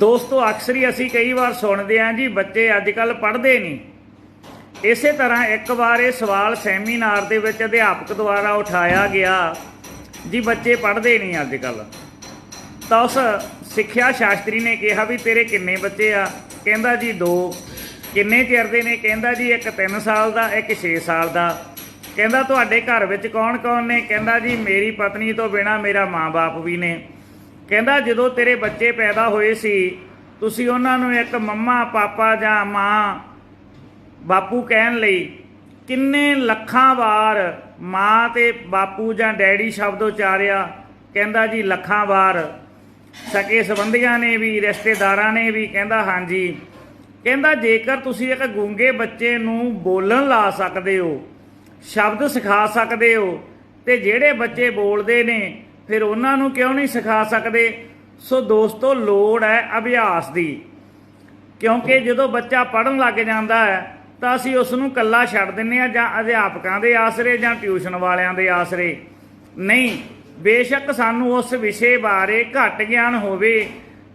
ਦੋਸਤੋ, ਅਕਸਰ ਹੀ ਅਸੀਂ ਕਈ ਵਾਰ ਸੁਣਦੇ ਆਂ ਜੀ, ਬੱਚੇ ਅੱਜ ਕੱਲ ਪੜ੍ਹਦੇ ਨਹੀਂ। ਇਸੇ ਤਰ੍ਹਾਂ ਇੱਕ ਵਾਰ ਇਹ ਸਵਾਲ ਸੈਮੀਨਾਰ ਦੇ ਵਿੱਚ ਅਧਿਆਪਕ ਦੁਆਰਾ ਉਠਾਇਆ ਗਿਆ ਜੀ, ਬੱਚੇ ਪੜ੍ਹਦੇ ਨਹੀਂ ਅੱਜ ਕੱਲ ਤਾਂ ਉਸ ਸਿੱਖਿਆ ਸ਼ਾਸਤਰੀ ਨੇ ਕਿਹਾ ਵੀ, ਤੇਰੇ ਕਿੰਨੇ ਬੱਚੇ ਆ? ਕਹਿੰਦਾ ਜੀ, ਦੋ। ਕਿੰਨੇ ਚਿਰ ਦੇ ਨੇ? ਕਹਿੰਦਾ ਜੀ, ਇੱਕ 3 ਸਾਲ ਦਾ, ਇੱਕ 6 ਸਾਲ ਦਾ। ਕਹਿੰਦਾ, ਤੁਹਾਡੇ ਘਰ ਵਿੱਚ ਕੌਣ ਕੌਣ ਨੇ? ਕਹਿੰਦਾ ਜੀ, ਮੇਰੀ ਪਤਨੀ ਤੋਂ ਬਿਨਾ ਮੇਰਾ ਮਾਂ-ਬਾਪ ਵੀ ਨੇ। ਕਹਿੰਦਾ, ਜਦੋਂ ਤੇਰੇ ਬੱਚੇ ਪੈਦਾ ਹੋਏ ਸੀ, ਤੁਸੀਂ ਉਹਨਾਂ ਨੂੰ ਇੱਕ ਮੰਮਾ, ਪਾਪਾ ਜਾਂ ਮਾਂ, ਬਾਪੂ ਕਹਿਣ ਲਈ ਕਿੰਨੇ ਲੱਖਾਂ ਵਾਰ ਮਾਂ ਤੇ ਬਾਪੂ ਜਾਂ ਡੈਡੀ ਸ਼ਬਦ ਉਚਾਰਿਆ? ਕਹਿੰਦਾ, ਜੀ, ਲੱਖਾਂ ਵਾਰ। ਸਕੇ ਸੰਬੰਧੀਆਂ ਨੇ ਵੀ, ਰਿਸ਼ਤੇਦਾਰਾਂ ਨੇ ਵੀ। ਕਹਿੰਦਾ, ਹਾਂਜੀ। ਕਹਿੰਦਾ, ਜੇਕਰ ਤੁਸੀਂ ਇੱਕ ਗੂੰਗੇ ਬੱਚੇ ਨੂੰ ਬੋਲਣ ਲਾ ਸਕਦੇ ਹੋ, ਸ਼ਬਦ ਸਿਖਾ ਸਕਦੇ ਹੋ ਤੇ ਜਿਹੜੇ ਬੱਚੇ ਬੋਲਦੇ ਨੇ ਫਿਰ ਉਹਨਾਂ ਨੂੰ ਕਿਉਂ ਨਹੀਂ ਸਿਖਾ ਸਕਦੇ? ਸੋ ਦੋਸਤੋ, ਲੋੜ ਹੈ ਅਭਿਆਸ ਦੀ। ਕਿਉਂਕਿ ਜਦੋਂ ਬੱਚਾ ਪੜਨ ਲੱਗ ਜਾਂਦਾ ਹੈ, ਤਾਂ ਅਸੀਂ ਉਸ ਨੂੰ ਕੱਲਾ ਛੱਡ ਦਿੰਨੇ ਆ ਜਾਂ ਅਧਿਆਪਕਾਂ ਦੇ ਆਸਰੇ ਜਾਂ ਟਿਊਸ਼ਨ ਵਾਲਿਆਂ ਦੇ ਆਸਰੇ। ਨਹੀਂ, ਬੇਸ਼ੱਕ ਸਾਨੂੰ ਉਸ ਵਿਸ਼ੇ ਬਾਰੇ ਘੱਟ ਗਿਆਨ ਹੋਵੇ,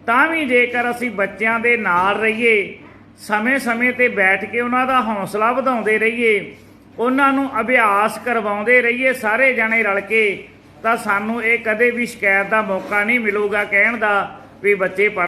ਤਾਂ ਵੀ ਜੇਕਰ ਅਸੀਂ ਬੱਚਿਆਂ ਦੇ ਨਾਲ ਰਹੀਏ, ਸਮੇਂ-ਸਮੇਂ ਤੇ ਬੈਠ ਕੇ ਉਹਨਾਂ ਦਾ ਹੌਸਲਾ ਵਧਾਉਂਦੇ ਰਹੀਏ, ਉਹਨਾਂ ਨੂੰ ਅਭਿਆਸ ਕਰਵਾਉਂਦੇ ਰਹੀਏ, ਸਾਰੇ ਜਣੇ ਰਲ ਕੇ ਤਾਂ ਸਾਨੂੰ ਇਹ ਕਦੇ ਵੀ ਸ਼ਿਕਾਇਤ ਦਾ ਮੌਕਾ ਨਹੀਂ ਮਿਲੂਗਾ ਕਹਿਣ ਦਾ ਵੀ ਬੱਚੇ ਪੜ੍ਹ